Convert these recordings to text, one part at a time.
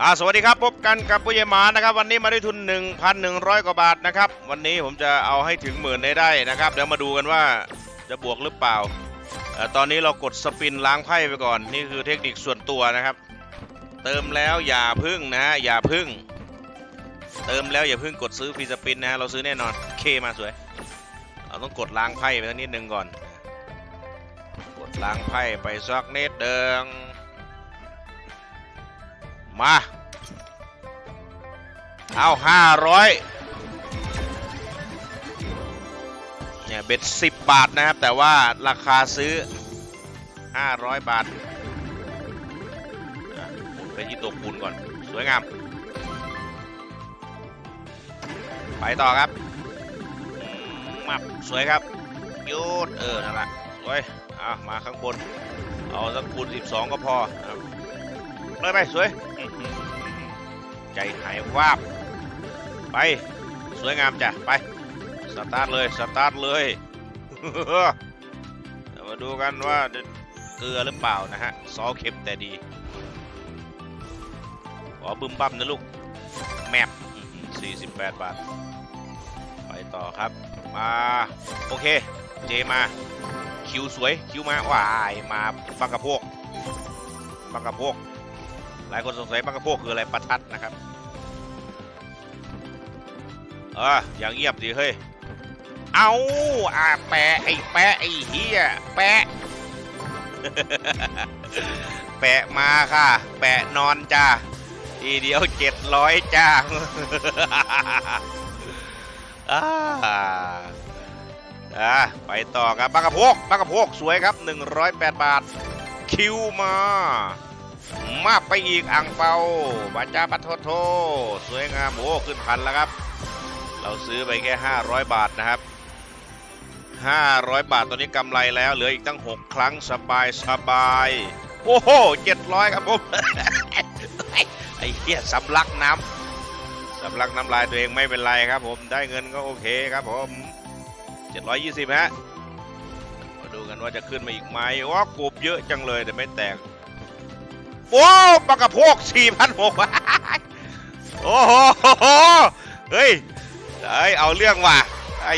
อ่าสวัสดีครับพบกันกับผู้ใหญ่หมานะครับวันนี้มาด้วยทุน 1,100 กว่าบาทนะครับวันนี้ผมจะเอาให้ถึงหมื่นได้ได้นะครับเดี๋ยวมาดูกันว่าจะบวกหรือเปล่าอตอนนี้เรากดสปินล้างไพ่ไปก่อนนี่คือเทคนิคส่วนตัวนะครับ เติมแล้วอย่าพึ่งนะฮะอย่าพึ่ง เติมแล้วอย่าพึ่งกดซื้อฟรีสปินนะฮะเราซื้อแน่นอนเคมาสวยเราต้องกดล้างไพ่ไปสักนิดนึงก่อน กดล้างไพ่ไปสักนิดเดิง มา เอาห้าร้อยเนี่ยเบ็ดสิบบาทนะครับ แต่ว่าราคาซื้อห้าร้อยบาทไปที่ตัวคูณก่อน สวยงาม ไปต่อครับมับสวยครับยุดเออนั่นแหละสวยอะมาข้างบน เอาสักคูณ12 ก็พอครับ เลยไปสวย ใจหายวาบ ไป สวยงามจ้ะ ไป สตาร์ทเลย สตาร์ทเลยเดี๋ยวมาดูกันว่าเกลือหรือเปล่านะฮะ ซอเค็มแต่ดี ขอบึมบั่มนะลูก แมป48 บาท ไปต่อครับ มา โอเค เจมา คิวสวย คิวมาว้าย มาบังกระโพกบังกระโพก หลายคนสงสัยบังกระโพกคืออะไรประทัดนะครับเอออย่างเงียบดิเฮ้ย เอาอ่าแปะไอ้แปะไอ้เฮียแปะ แปะมาค่ะ แปะนอนจ้าทีเดียวเจ็ดร้อยจ้าอ่าอ่าไปต่อครับบังกระโพกบังกระโพกสวยครับ 108 บาท คิวมา มาไปอีกอ่างเปาบาจาปัทโทโท สวยงามโอ้ขึ้นพันแล้วครับ เราซื้อไปแค่ 500 บาทนะครับ 500 บาทตอนนี้กำไรแล้วเหลืออีกตั้ง 6 ครั้งสบายสบายโอ้โห700 ครับผมไอ้เหี้ยสำลักน้ำสำลักน้ำลายตัวเองไม่เป็นไรครับผมได้เงินก็โอเคครับผม 720ฮะมาดูกันว่าจะขึ้นมาอีกไหมว่ากบเยอะจังเลยแต่ไม่แตก โอ้ปากระโพก4,600โอ้โหเฮ้ยเฮ้ยเอาเรื่องว่ะไอ้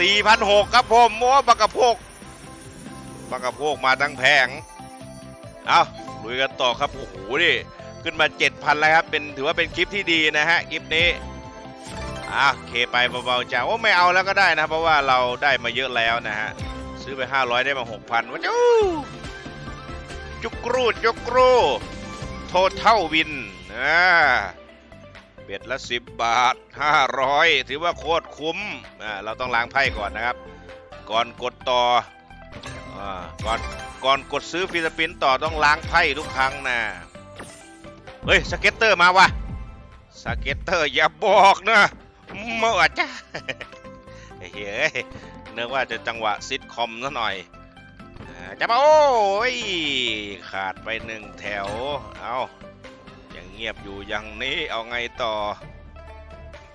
สี่พันหกครับผมโอ้ปากระโพกปากระโพกมาทั้งแผงเอาลุยกันต่อครับโอ้โหนี่ขึ้นมา7,000แล้วครับเป็นถือว่าเป็นคลิปที่ดีนะฮะคลิปนี้อะเคไปเบาๆจ้าโอ้ไม่เอาแล้วก็ได้นะ เพราะว่าเราได้มาเยอะแล้วนะฮะ ซื้อไป 500 ได้มา 6,000ว้าจู้ จุกรูดจุกรูโทเท่าวินอ่าเบ็ดละ10บบาท500ถือว่าโคตรคุ้มอ่าเราต้องล้างไพ่ก่อนนะครับ ก่อนกดต่ออ่าก่อนก่อนกดซื้อฟิลิปปินต่อต้องล้างไพ่ทุกครั้งนะเฮ้ยสเก็ตเตอร์มาวะสเก็ตเตอร์อย่าบอกนะเมื่อจ้าเฮ้ยเนึกว่าจะจังหวะซิทคอมซะหน่อย จะมาโอ้ยขาดไปหนึ่งแถว เอายังเงียบอยู่อย่างนี้เอาไงต่อ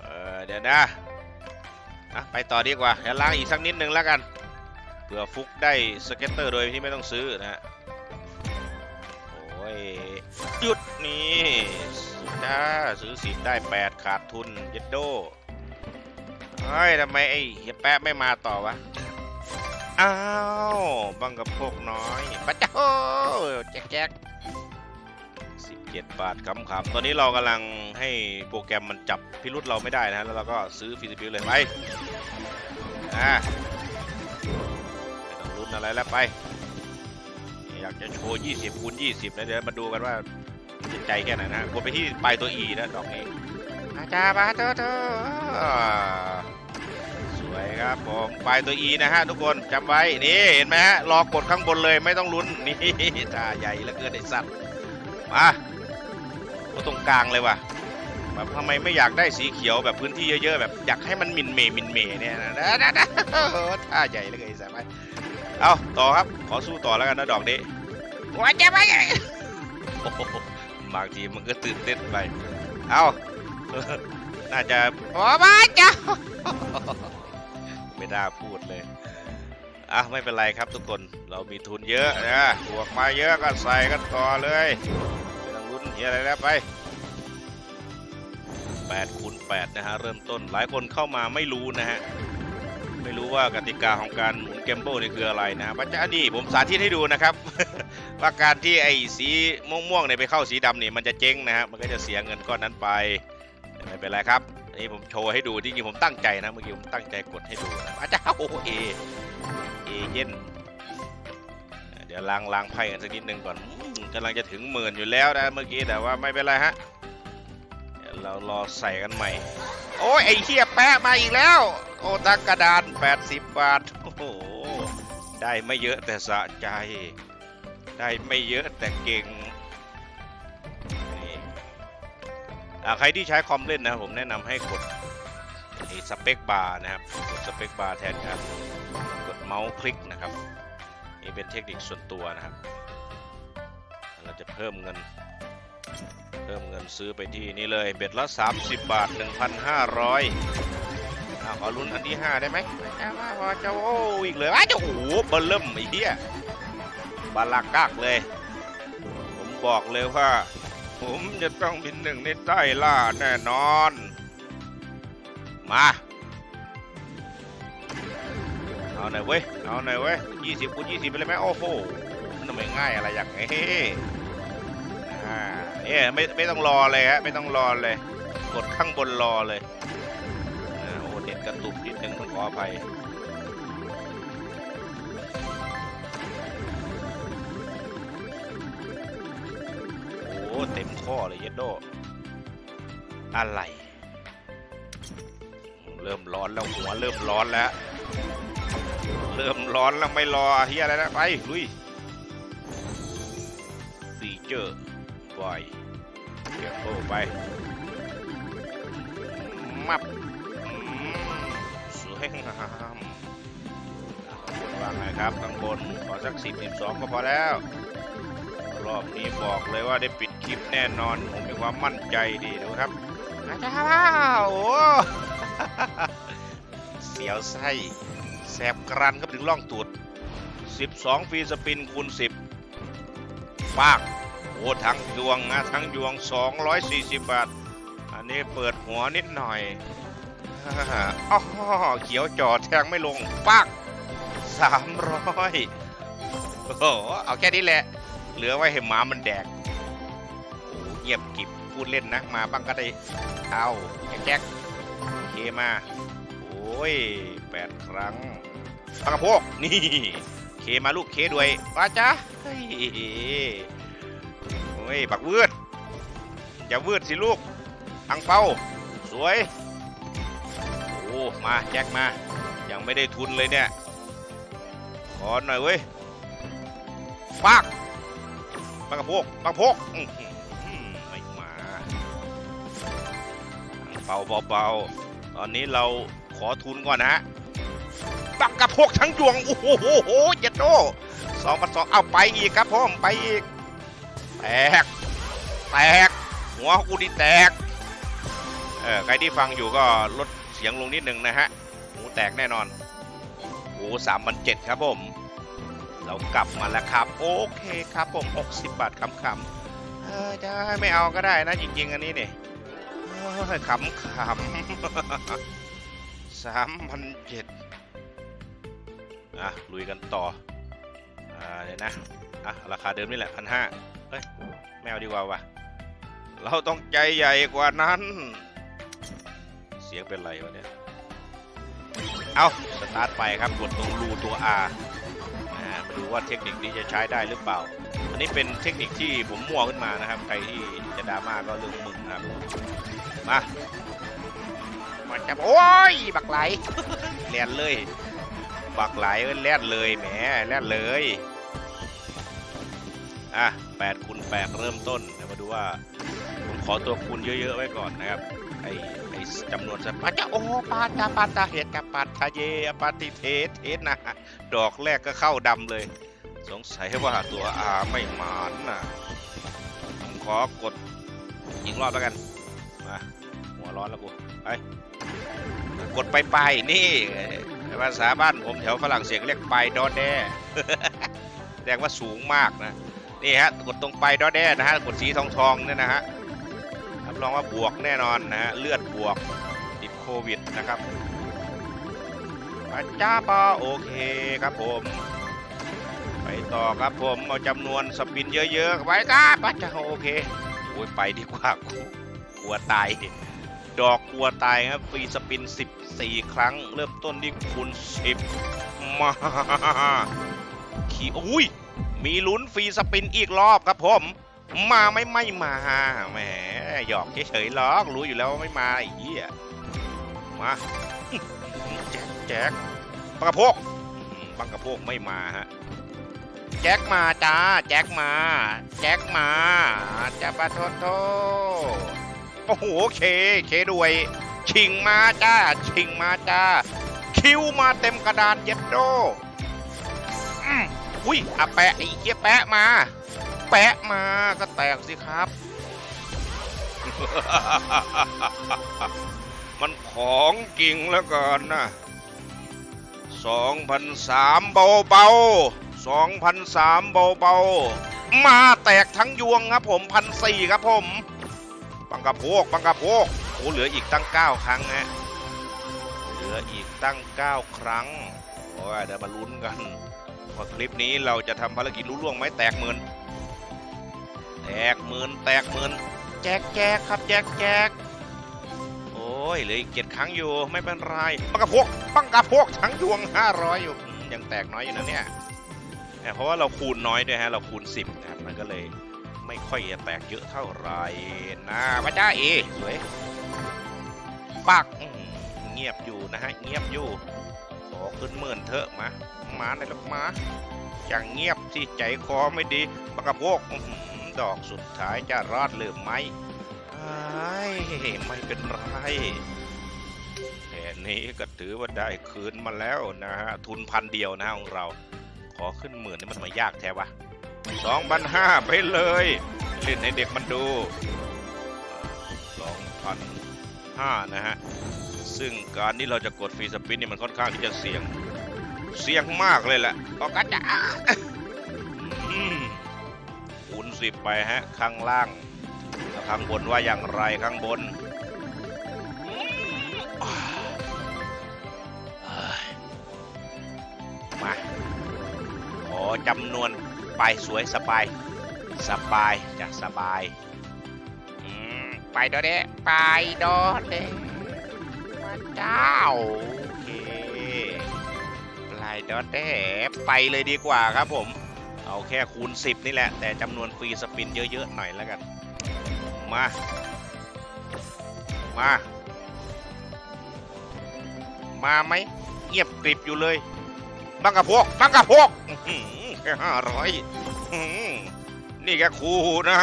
เออเดี๋ยวนะอะไปต่อดีกว่าเดี๋ยวล้างอีกสักนิดนึงแล้วกันเผื่อฟุกได้สเก็ตเตอร์โดยที่ไม่ต้องซื้อนะฮะโอ้ยหยุดนี่จ้าซื้อสินได้ 8 ขาดทุนเยดโดเฮ้ยทำไมไอ้เฮียแป๊ะไม่มาต่อวะ อ้าวบังกับพวกน้อยปะเจ้าแจ๊กแจ๊กสิบเจ็ดบาทคำขำๆตอนนี้เรากำลังให้โปรแกรมมันจับพิรุษเราไม่ได้นะแล้วเราก็ซื้อฟิสิบิลเลยไปอ่าไม่ต้องลุ้นอะไรแล้วไป อยากจะโชว์ 20คูณ20 นะเดี๋ยวมาดูกันว่าจะใจแค่ไหนนะกดไปที่ปลายตัว E นะดอกนี้อาจารย์มาเถอะเถอะสว ครับผมปลายตัว E นะฮะทุกคนจำไว้นี่เห็นไหมฮะรอกดข้างบนเลยไม่ต้องลุ้นนี่ท่าใหญ่เหลือเกินไอ้สัตว์มาเอาตรงกลางเลยว่ะแบบทำไมไม่อยากได้สีเขียวแบบพื้นที่เยอะๆแบบอยากให้มันมินเมมินเมเนี่ยนะนะนะท่าใหญ่เลือเกินไอ้สัตว์เอาต่อครับขอสู้ต่อแล้วกันนะดอกนี้ว่าจะไปบางทีมันก็ตื่นเต้นไปเอาน่าจะโอ้มาจ้ะ ไม่ได้พูดเลยอะไม่เป็นไรครับทุกคนเรามีทุนเยอะนะบวกมาเยอะก็ใส่กันต่อเลยไม่ต้องรุ้นเฮียอะไรแล้วไป8คูณ8นะฮะเริ่มต้นหลายคนเข้ามาไม่รู้นะฮะไม่รู้ว่ากติกาของการหมุนเกมโบนี่คืออะไรนะปัจจุบันนี่ผมสาธิตให้ดูนะครับว่าการที่ไอ้สีม่วงๆเนี่ยไปเข้าสีดำนี่มันจะเจ๊งนะฮะมันก็จะเสียเงินก้อนนั้นไปไม่เป็นไรครับ อันนี้ผมโชว์ให้ดูจริงๆผมตั้งใจนะเมื่อกี้ผมตั้งใจกดให้ดูนะอาจารย์โอเอเอเย็นเดี๋ยวล้างล้างไพ่กันสักนิดนึงก่อนกำลังจะถึงหมื่นอยู่แล้วนะเมื่อกี้แต่ว่าไม่เป็นไรฮะเดี๋ยวเรารอใส่กันใหม่ โอ้ยไอ้เหี้ยแปะมาอีกแล้ว โอ้ตังกระดาน 80 บาทโอ้โหได้ไม่เยอะแต่สะใจ ได้ไม่เยอะแต่เก่ง ใครที่ใช้คอมเล่นนะครับผมแนะนำให้กดไอ้สเปคบาร์นะครับกดสเปคบาร์แทนการกดเมาส์คลิกนะครับ นี่เป็นเทคนิคส่วนตัวนะครับ เราจะเพิ่มเงิน เพิ่มเงินซื้อไปที่นี่เลยเบ็ดละ 30 บาท 1,500อาขอลุ้นอันที่ 5 ได้ไหมไม่ได้ว่าพอจะโอ้อีกเลยอ้าจะโอ้โหเบอร์เริ่มไอ้เหี้ยบาลากากเลย ผมบอกเลยว่า ผมจะต้องเป็นหนึ่งในใต้ล่าแน่นอน มา เอาหน่อยเว้ย เอาหน่อยเว้ยยี่สิบคูณยี่สิบไปเลยไหมโอ้โห มันทำไมง่ายอะไรอย่างนี้อ่าเนี่ยไม่ไม่ต้องรอเลยฮะ ไม่ต้องรอเลย กดข้างบนรอเลยอ่าโอ้เด็ดกระตุกนิดนึงต้องขออภัย เต็มข้อเลยเยดโดอะไร เริ่มร้อนแล้วหัวเริ่มร้อนแล้ว เริ่มร้อนแล้วไม่รอเฮียอะไรนะไปลุยฟีเจอร์บอยเก็บโอ้ไปมับสวยงามอะข้างบนว่าไงครับข้างบนขอสักสิบสิบสองก็พอแล้ว รอบนี้บอกเลยว่าได้ปิดคลิปแน่นอนผมมีความมั่นใจดีดูครับอาจารย์โอ้เสียวไส้แสบกรันครับถึงล่องตูด 12ฟรีสปินคูณ 10ปากโอ้ทั้งยวงนะทั้งยวง 240 บาท อันนี้เปิดหัวนิดหน่อยอ้อเขียวจอดแทงไม่ลงปาก300โอ้โหเอาแค่นี้แหละ เหลือไว้ให้หมามันแดกโอ้เงียบกิบพูดเล่นนะมาบ้างก็ได้เอาแจ็คเคมาโอ้ยแปดครั้งปากกระโพกนี่เคมาลูกเคด้วยว่าจ้าเฮ้ยโอ้ยบักวืดอย่าวืดสิลูกอังเปาสวยโอ้มาแจ็คมายังไม่ได้ทุนเลยเนี่ยขอหน่อยเว้ยปาก ปากกระพกปากกระโพกไม่มาอังเปาเบาๆตอนนี้เราขอทุนก่อนนะฮะปักกระโพกทั้งดวง โอ้โหโหโหเจ็ดโตสองพันสองเอาไปอีกครับผมไปอีก แตก แตก หัวกูนี่แตก เออ ใครที่ฟังอยู่ก็ลดเสียงลงนิดหนึ่งนะฮะ หูแตกแน่นอน โอ้สามพันเจ็ดครับผม เรากลับมาแล้วครับ โอเคครับผมหกสิบบาทคำคำๆเออได้ไม่เอาก็ได้นะจริง ๆ อันนี้เนี่ยขำขำสามพันเจ็ดอะ ลุยกันต่อ อ่าเดี๋ยวนะ อะ ราคาเดิมนี่แหละพันห้าเฮ้ยไม่เอาดีกว่าวะเราต้องใจใหญ่กว่านั้น เสียงเป็นไรวะเนี่ย เอาสตาร์ทไปครับ กดตรงรูตัว R อ่ามา ดูว่าเทคนิคนี้จะใช้ได้หรือเปล่า อันนี้เป็นเทคนิคที่ผมมั่วขึ้นมานะครับ ใครที่จะดราม่าก็เรื่องมึงนะครับ มามันจะโอ้ย บักไหลแล่นเลย บักไหลเอ้ยแล่นเลยแหมแล่นเลย อะ8คูณ8เริ่มต้นเดี๋ยวมาดูว่า ผมขอตัวคูณเยอะๆไว้ก่อนนะครับ ไอ้ไอ้ จำนวนสัตว์ปาจะโอ้ปาจาปาตาเหตุกับปาทะเยปาติเทเทนะดอกแรกก็เข้าดำเลย สงสัยว่าตัวอาไม่หมานนะผมขอกดอีกรอบแล้วกันมาหัวร้อนแล้วกูไปกดไปไปนี่ภาษาบ้านผมแถวฝรั่งเศสเรียกไปดอแน่แสดงว่าสูงมากนะนี่ฮะกดตรงไปดอแด้นะฮะกดสีทองทองๆเนี่ยนะฮะ รับรองว่าบวกแน่นอนนะฮะเลือดบวกติดโควิดนะครับปัจจ้าปอโอเคครับผม ไปต่อครับผมเอาจำนวนสปินเยอะๆไว้ครับปัจจ้าโอเคโอ้ยไปดีกว่ากูกลัวตายดอกกลัวตายครับฟรีสปิน 14 ครั้ง เริ่มต้นที่คูณ10มาขี่อุ้ยมีลุ้นฟรีสปินอีกรอบครับผม มาไม่ไม่มาแหมหยอกเฉยๆหรอกรู้อยู่แล้วว่าไม่มาไอ้เหี้ยมาแจ็คแจ็คบังกระโพกบังกระโพกไม่มาฮะแจ็คมาจ้าแจ็คมา แจ็คมาจะปะโทโทโอ้โหเคเคด้วย ชิงมาจ้า ชิงมาจ้า คิวมาเต็มกระดานเย็ดโดอุ้ยอะแปะไอ้เหี้ยแปะมา แปะมาก็แตกสิครับ มันของจริงแล้วก่อนนะสองพันสามเบาเบาสองพันสามเบาเบามาแตกทั้งยวงครับผมพันสี่ครับผมบังกะโพกบังกะโพกโอ้เหลืออีกตั้งเก้าครั้งฮะเหลืออีกตั้ง 9 ครั้งโอ้ยเดี๋ยวมาลุ้นกันว่าคลิปนี้เราจะทำภารกิจรู้ล่วงไหมแตกหมื่น กหมื่นแตกหมื่นแจกแจกครับแจกแจกโอ้ยเหลืออีกเจ็ดครั้งอยู่ไม่เป็นไรปังกระพกปังกระพกทั้งดวง 500 อยู่อืมยังแตกน้อยอยู่นะเนี่ยเนี่ยเพราะว่าเราคูณน้อยด้วยฮะเราคูณ 10นะครับมันก็เลยไม่ค่อยจะแตกเยอะเท่าไหร่นะพระเจ้าเอสวยปักอื้อหือเงียบอยู่นะฮะเงียบอยู่ขอขึ้นหมื่นเถอะมามาในลูกมาอย่างเงียบสิใจคอไม่ดีปากกระโพกอื้อหือ ดอกสุดท้ายจะรอดหรือไม่ไม่เป็นไรแค่นี้ก็ถือว่าได้คืนมาแล้วนะฮะ ทุนพันเดียวนะของเรา ขอขึ้นหมื่นนี่มันทำไมยากแท้วะสองพันห้าไปเลยเล่นให้เด็กมันดูสองพันห้านะฮะ ซึ่งการที่เราจะกดฟรีสปินนี่มันค่อนข้างที่จะเสี่ยง เสี่ยงมากเลยแหละก็กระจะ 10 ไปฮะ ข้างล่าง ข้างบนว่าอย่างไรข้างบน มาขอจำนวนไปสวยสบาย สบายจะสบาย ไปดอเดไปดอเดมาเจ้าโอเคปลาดอเดไปเลยดีกว่าครับผม เอาแค่คูณ 10 นี่แหละ แต่จำนวนฟรีสปินเยอะ ๆ หน่อยแล้วกัน มา มา มาไหมเงียบกริบอยู่เลย บังกะพวก บังกะพวกแค่ห้าร้อยนี่แค่คูนะ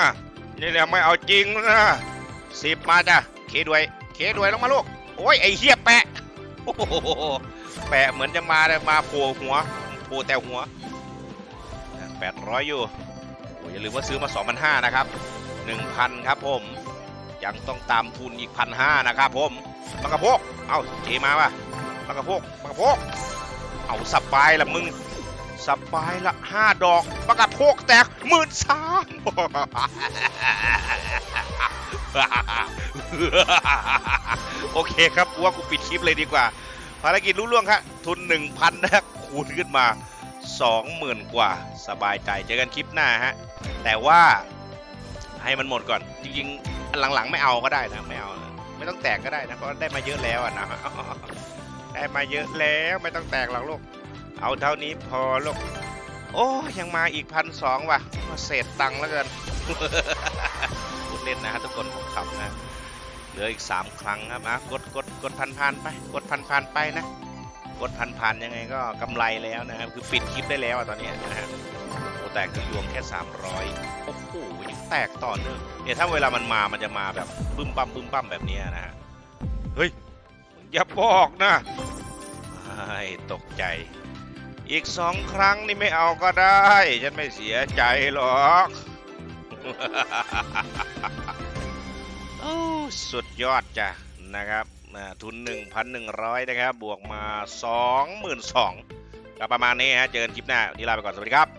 นี่แหละไม่เอาจริงนะสิบมาจ้ะ เคด้วย เคด้วยลงมาลูก โอ้ย ไอ้เหี้ยแปะโอ้โหแปะเหมือนจะมาเลยมาโผล่หัว โผล่แต่หัว แปดร้อยอยู่โอ้ยอย่าลืมว่าซื้อมาสองพันห้านะครับหนึ่งพันครับผม ยังต้องตามทุนอีกพันห้านะครับผมบังกะโพก เอาเจมาป่ะบังกะโพกบังกะโพก เอาสับายละมึงสับายละห้าดอกบังกะโพกแตกหมื่นสามโอเคครับว่ากูปิดคลิปเลยดีกว่า ภารกิจรู้ล่วงครับทุน1,000นะคูณขึ้นมา 20,000 กว่าสบายใจเจอกันคลิปหน้าฮะ แต่ว่าให้มันหมดก่อน จริงๆอันหลังๆ ไม่เอาก็ได้นะ ไม่เอาไม่ต้องแตกก็ได้นะ เพราะได้มาเยอะแล้วนะได้มาเยอะแล้วไม่ต้องแตกหรอกลูก เอาเท่านี้พอลูก โอ้ยังมาอีกพันสองว่ะเศษตังค์แล้วกันพูดเล่นนะฮะทุกคนผมขำนะ เหลืออีก 3 ครั้งครับอะกดกดกดพันพันไป กดพันพันไปนะ กดพันพันๆยังไงก็กำไรแล้วนะครับ คือปิดคลิปได้แล้วตอนนี้นะฮะโอ้แตกคือรวมแค่ 300โอ้โหยังแตกต่อเนื่องเนี่ยถ้าเวลามันมามันจะมาแบบบึ้มบั้มบึ้มบั้มแบบนี้นะฮะเฮ้ยอย่าบอกนะไอ้ตกใจ อีกสองครั้งนี่ไม่เอาก็ได้ ฉันไม่เสียใจหรอกโอ้สุดยอดจ้ะนะครับ นะทุน 1,100 นะครับ บวกมา 22,000ก็ประมาณนี้ฮะ เจอกันคลิปหน้าวันนี้ลาไปก่อน สวัสดีครับ